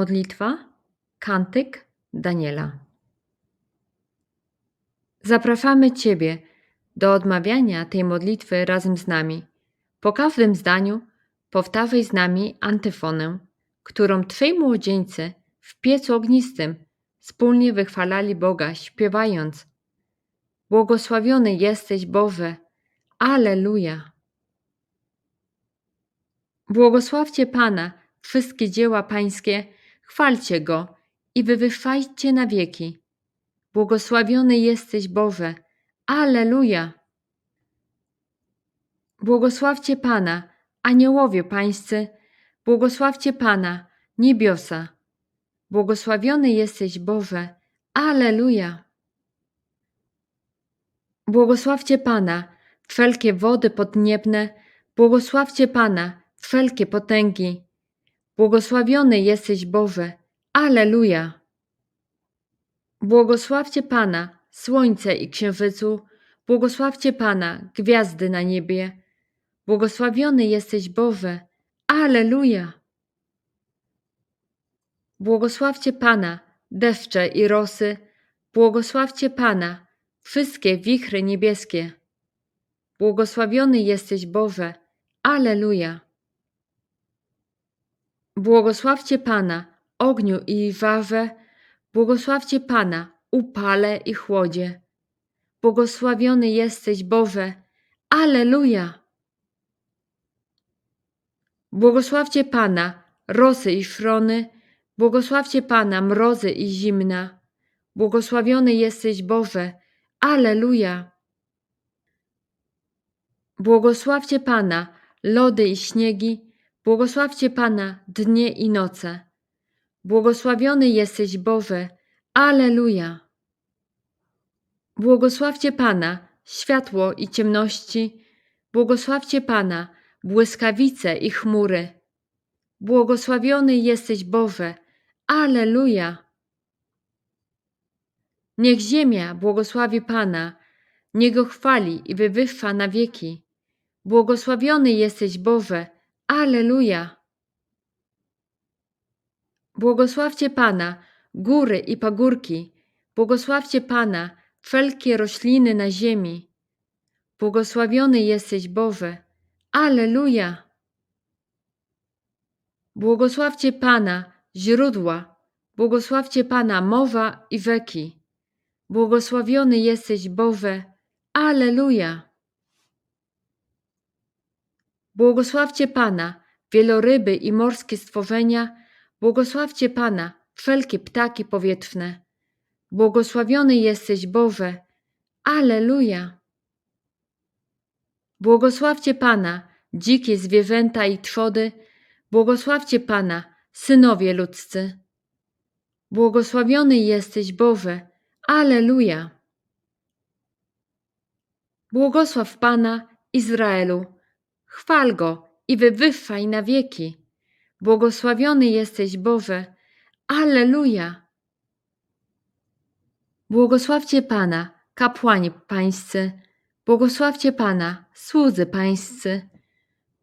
Modlitwa, kantyk Daniela. Zapraszamy Ciebie do odmawiania tej modlitwy razem z nami. Po każdym zdaniu powtarzaj z nami antyfonę, którą Twoi młodzieńcy w piecu ognistym wspólnie wychwalali Boga, śpiewając Błogosławiony jesteś Boże, Alleluja. Błogosławcie Pana, wszystkie dzieła Pańskie, chwalcie Go i wywyższajcie na wieki. Błogosławiony jesteś Boże, Alleluja. Błogosławcie Pana, aniołowie pańscy, błogosławcie Pana, niebiosa. Błogosławiony jesteś Boże, Alleluja. Błogosławcie Pana, wszelkie wody podniebne, błogosławcie Pana, wszelkie potęgi. Błogosławiony jesteś Boże, Alleluja. Błogosławcie Pana, słońce i księżycu, błogosławcie Pana, gwiazdy na niebie. Błogosławiony jesteś Boże, Alleluja. Błogosławcie Pana, deszcze i rosy, błogosławcie Pana, wszystkie wichry niebieskie. Błogosławiony jesteś Boże, Alleluja. Błogosławcie Pana, ogniu i żarze, błogosławcie Pana, upale i chłodzie. Błogosławiony jesteś Boże, Alleluja. Błogosławcie Pana, rosy i szrony, błogosławcie Pana, mrozy i zimna. Błogosławiony jesteś Boże, Alleluja. Błogosławcie Pana, lody i śniegi, błogosławcie Pana, dnie i noce. Błogosławiony jesteś Boże, Alleluja. Błogosławcie Pana, światło i ciemności, błogosławcie Pana, błyskawice i chmury. Błogosławiony jesteś Boże, Alleluja. Niech ziemia błogosławi Pana, niech go chwali i wywyższa na wieki. Błogosławiony jesteś Boże, Alleluja. Błogosławcie Pana, góry i pagórki, błogosławcie Pana, wszelkie rośliny na ziemi. Błogosławiony jesteś Boże, Alleluja. Błogosławcie Pana, źródła, błogosławcie Pana, morza i rzeki. Błogosławiony jesteś Boże, Alleluja. Błogosławcie Pana, wieloryby i morskie stworzenia, błogosławcie Pana, wszelkie ptaki powietrzne. Błogosławiony jesteś Boże, Alleluja. Błogosławcie Pana, dzikie zwierzęta i trzody, błogosławcie Pana, synowie ludzcy. Błogosławiony jesteś Boże, Alleluja. Błogosław Pana, Izraelu, chwal Go i wywyższaj na wieki. Błogosławiony jesteś Boże, Alleluja. Błogosławcie Pana, kapłani pańscy, błogosławcie Pana, słudzy pańscy.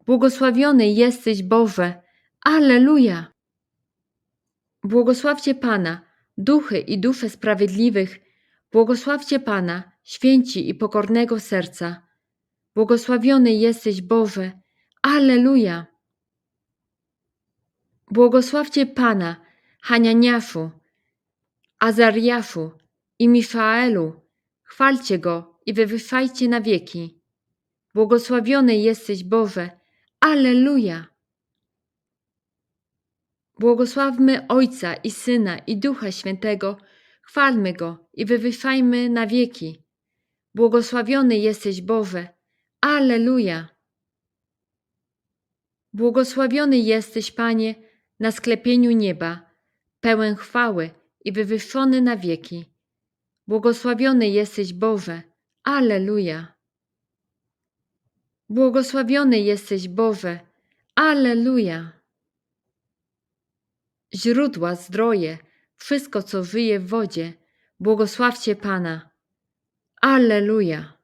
Błogosławiony jesteś Boże, Alleluja. Błogosławcie Pana, duchy i dusze sprawiedliwych, błogosławcie Pana, święci i pokornego serca. Błogosławiony jesteś Boże, Alleluja. Błogosławcie Pana, Hanianiaszu, Azariaszu i Miszaelu, chwalcie Go i wywyższajcie na wieki. Błogosławiony jesteś Boże, Alleluja. Błogosławmy Ojca i Syna i Ducha Świętego, chwalmy Go i wywyższajmy na wieki. Błogosławiony jesteś Boże, Alleluja. Błogosławiony jesteś, Panie, na sklepieniu nieba, pełen chwały i wywyższony na wieki. Błogosławiony jesteś Boże, Alleluja. Błogosławiony jesteś Boże, Alleluja. Źródła, zdroje, wszystko co żyje w wodzie, błogosławcie Pana. Alleluja.